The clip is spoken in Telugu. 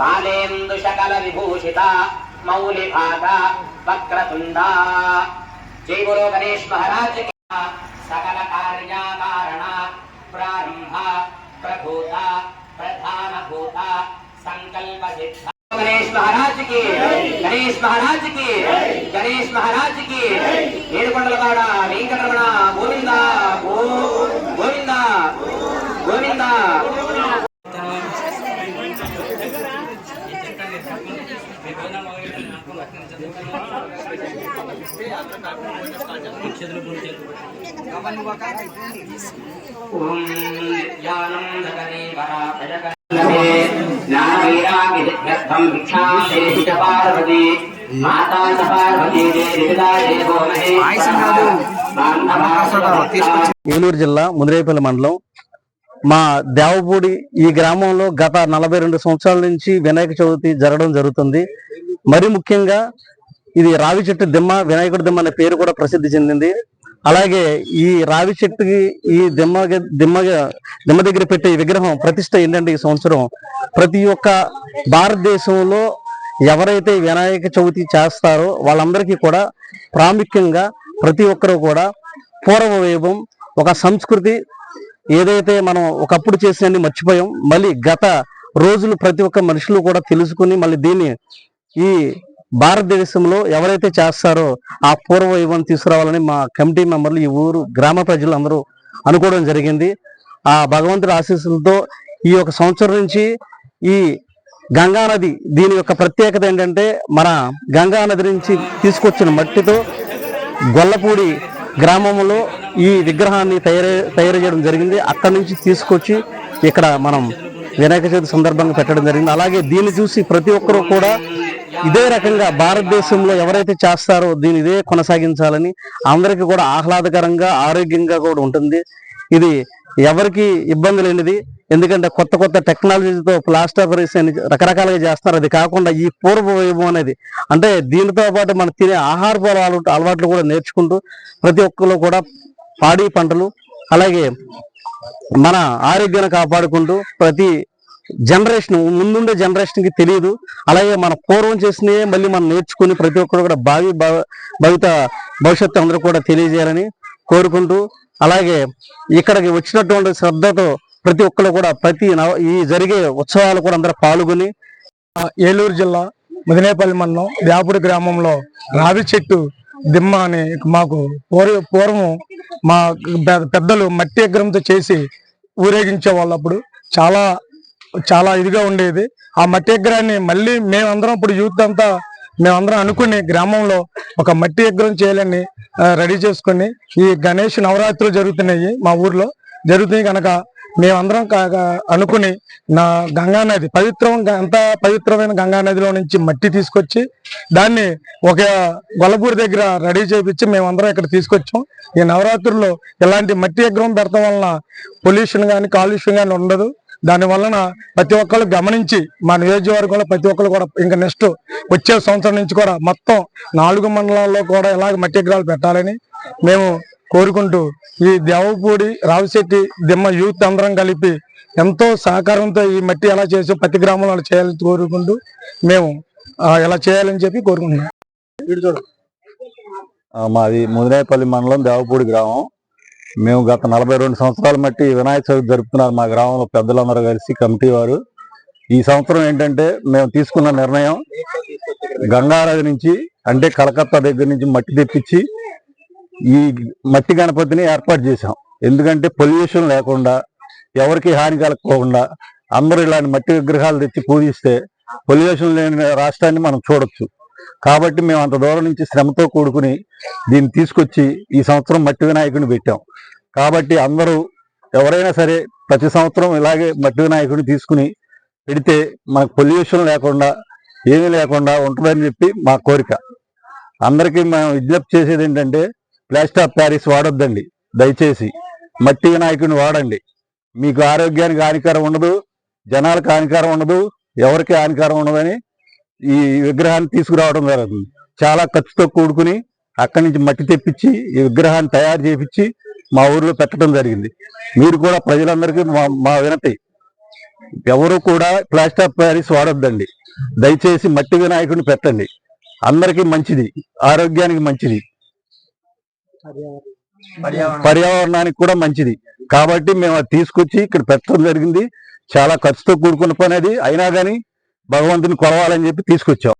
బాలేందుశకల విభూషిత మౌలిభాగ వక్రతుండా జై బోలో గణేష్ మహారాజ్ సకల కార్యాకారణ ప్రారంభ ప్రభూత ప్రధాన భూత సంకల్ప సిద్ధ గణేష్ మహారాజ్ కి గణేష్ మహారాజ్ కి గణేష్ మహారాజ్ కి ఏడుకొండలవాడ వెంకటరమణ గోవింద గో గోవింద గోవింద ఓం జ్ఞానందకరే వరాభజగణే జ్ఞానవైరాగ్యర్థం ఏలూరు జిల్లా ముదిరేపల్లి మండలం. మా దేవపూడి ఈ గ్రామంలో గత నలభై రెండు సంవత్సరాల నుంచి వినాయక చవితి జరగడం జరుగుతుంది. మరి ముఖ్యంగా ఇది రావి చెట్టు దిమ్మ వినాయకుడి దిమ్మ అనే పేరు కూడా ప్రసిద్ధి చెందింది. అలాగే ఈ రావి చెట్టుకి ఈ దిమ్మ దిమ్మ దిమ్మ దగ్గర పెట్టే విగ్రహం ప్రతిష్ట ఏంటంటే ఈ సంవత్సరం ప్రతి ఒక్క భారతదేశంలో ఎవరైతే వినాయక చవితి చేస్తారో వాళ్ళందరికీ కూడా ప్రాముఖ్యంగా ప్రతి ఒక్కరూ కూడా పూర్వ వైభవం ఒక సంస్కృతి ఏదైతే మనం ఒకప్పుడు చేసినవి మర్చిపోయాం మళ్ళీ గత రోజులు ప్రతి ఒక్క మనుషులు కూడా తెలుసుకుని మళ్ళీ దీన్ని ఈ భారతదేశంలో ఎవరైతే చేస్తారో ఆ పూర్వ వైభవం తీసుకురావాలని మా కమిటీ మెంబర్లు ఈ ఊరు గ్రామ ప్రజలు అందరూ అనుకోవడం జరిగింది. ఆ భగవంతుడి ఆశీస్సులతో ఈ యొక్క సంవత్సరం నుంచి ఈ గంగా నది దీని యొక్క ప్రత్యేకత ఏంటంటే మన గంగా నది నుంచి తీసుకొచ్చిన మట్టితో గొల్లపూడి గ్రామంలో ఈ విగ్రహాన్ని తయారు తయారు చేయడం జరిగింది. అక్కడి నుంచి తీసుకొచ్చి ఇక్కడ మనం వినాయక చవితి సందర్భంగా పెట్టడం జరిగింది. అలాగే దీన్ని చూసి ప్రతి ఒక్కరూ కూడా ఇదే రకంగా భారతదేశంలో ఎవరైతే చేస్తారో దీన్ని ఇదే కొనసాగించాలని అందరికీ కూడా ఆహ్లాదకరంగా ఆరోగ్యంగా కూడా ఉంటుంది. ఇది ఎవరికి ఇబ్బంది లేనిది. ఎందుకంటే కొత్త కొత్త టెక్నాలజీతో ప్లాస్టర్ అని రకరకాలుగా చేస్తారు అది కాకుండా ఈ పూర్వ వైభవం అనేది అంటే దీనితో పాటు మనం తినే ఆహారపు అలవాటు అలవాట్లు కూడా నేర్చుకుంటూ ప్రతి ఒక్కరు కూడా పాడి పంటలు అలాగే మన ఆరోగ్యాన్ని కాపాడుకుంటూ ప్రతి జనరేషన్ ముందుండే జనరేషన్కి తెలియదు అలాగే మన పూర్వం చేసినవి మళ్ళీ మనం నేర్చుకుని ప్రతి ఒక్కరు కూడా భావి భవ- భవిత భవిష్యత్తు అందరూ కూడా తెలియజేయాలని కోరుకుంటూ అలాగే ఇక్కడికి వచ్చినటువంటి శ్రద్ధతో ప్రతి ఒక్కరు కూడా ప్రతి నవ- ఈ జరిగే ఉత్సవాలు కూడా అందరూ పాల్గొని ఏలూరు జిల్లా ముదినేపల్లి మండలం వ్యాపుడి గ్రామంలో రావి చెట్టు దిమ్మ అని మాకు పూర్వ పూర్వం మా పెద్దలు మట్టి విగ్రహంతో చేసి ఊరేగించే వాళ్ళు అప్పుడు. చాలా చాలా ఇదిగా ఉండేది. ఆ మట్టి ఎగ్గరాన్ని మళ్ళీ మేమందరం ఇప్పుడు యూత్ అంతా మేమందరం అనుకుని గ్రామంలో ఒక మట్టి ఎగ్గరం చేయాలని రెడీ చేసుకుని ఈ గణేష్ నవరాత్రులు జరుగుతున్నాయి మా ఊర్లో. జరుగుతున్నాయి కనుక మేమందరం అనుకుని నా గంగా నది పవిత్రం ఎంత పవిత్రమైన గంగా నదిలో నుంచి మట్టి తీసుకొచ్చి దాన్ని ఒక గొల్లపూడి దగ్గర రెడీ చేపించి మేమందరం ఇక్కడ తీసుకొచ్చాం. ఈ నవరాత్రుల్లో ఇలాంటి మట్టి విగ్రహం పెడతాం వలన పొల్యూషన్ కానీ కాలుష్యం కానీ ఉండదు. దాని వలన ప్రతి ఒక్కరు గమనించి మా నియోజకవర్గంలో ప్రతి ఒక్కరు కూడా ఇంకా నెక్స్ట్ వచ్చే సంవత్సరం నుంచి కూడా మొత్తం నాలుగు మండలాల్లో కూడా ఇలాగ మట్టి విగ్రహాలు పెట్టాలని మేము కోరుకుంటూ ఈ దేవపూడి రావిశెట్టి దిమ్మ యూత్ అందరం కలిపి ఎంతో సహకారంతో ఈ మట్టి ఎలా చేసి ప్రతి గ్రామంలో అలా చేయాలని కోరుకుంటూ మేము ఎలా చేయాలని చెప్పి కోరుకుంటున్నాం. మాది ముదినేపల్లి మండలం దేవపూడి గ్రామం. మేము గత నలభై రెండు సంవత్సరాల మట్టి వినాయక చవితి జరుపుతున్నారు మా గ్రామంలో పెద్దలందరూ కలిసి కమిటీ వారు. ఈ సంవత్సరం ఏంటంటే మేము తీసుకున్న నిర్ణయం గంగానది నుంచి అంటే కలకత్తా దగ్గర నుంచి మట్టి తెప్పించి ఈ మట్టి గణపతిని ఏర్పాటు చేశాం. ఎందుకంటే పొల్యూషన్ లేకుండా ఎవరికి హాని కలగకుండా అందరూ ఇలాంటి మట్టి విగ్రహాలు తెచ్చి పూజిస్తే పొల్యూషన్ లేని రాష్ట్రాన్ని మనం చూడొచ్చు. కాబట్టి మేము అంత దూరం నుంచి శ్రమతో కూడుకుని దీన్ని తీసుకొచ్చి ఈ సంవత్సరం మట్టి వినాయకుడిని పెట్టాం. కాబట్టి అందరూ ఎవరైనా సరే ప్రతి సంవత్సరం ఇలాగే మట్టి వినాయకుడిని తీసుకుని పెడితే మనకు పొల్యూషన్ లేకుండా ఏమీ లేకుండా ఉంటుందని చెప్పి మా కోరిక. అందరికీ మేము విజ్ఞప్తి చేసేది ఏంటంటే ప్లాస్టర్ ఆఫ్ ప్యారిస్ వాడొద్దండి. దయచేసి మట్టి వినాయకుడిని వాడండి. మీకు ఆరోగ్యానికి హానికరం ఉండదు జనాలకు హానికరం ఉండదు ఎవరికి హానికరం ఉండదని ఈ విగ్రహాన్ని తీసుకురావడం జరుగుతుంది. చాలా ఖర్చుతో కూడుకుని అక్కడి నుంచి మట్టి తెప్పించి ఈ విగ్రహాన్ని తయారు చేపించి మా ఊర్లో పెట్టడం జరిగింది. మీరు కూడా ప్రజలందరికీ మా మా వినతి. ఎవరు కూడా ప్లాస్టర్ ఆఫ్ ప్యారిస్ వాడొద్దండి. దయచేసి మట్టి వినాయకుడిని పెట్టండి. అందరికీ మంచిది. ఆరోగ్యానికి మంచిది. పర్యావరణానికి కూడా మంచిది. కాబట్టి మేము అది తీసుకొచ్చి ఇక్కడ పెట్టడం జరిగింది. చాలా ఖర్చుతో కూడుకున్న పని అది. అయినా కానీ భగవంతుని కొలవాలని చెప్పి తీసుకొచ్చాం.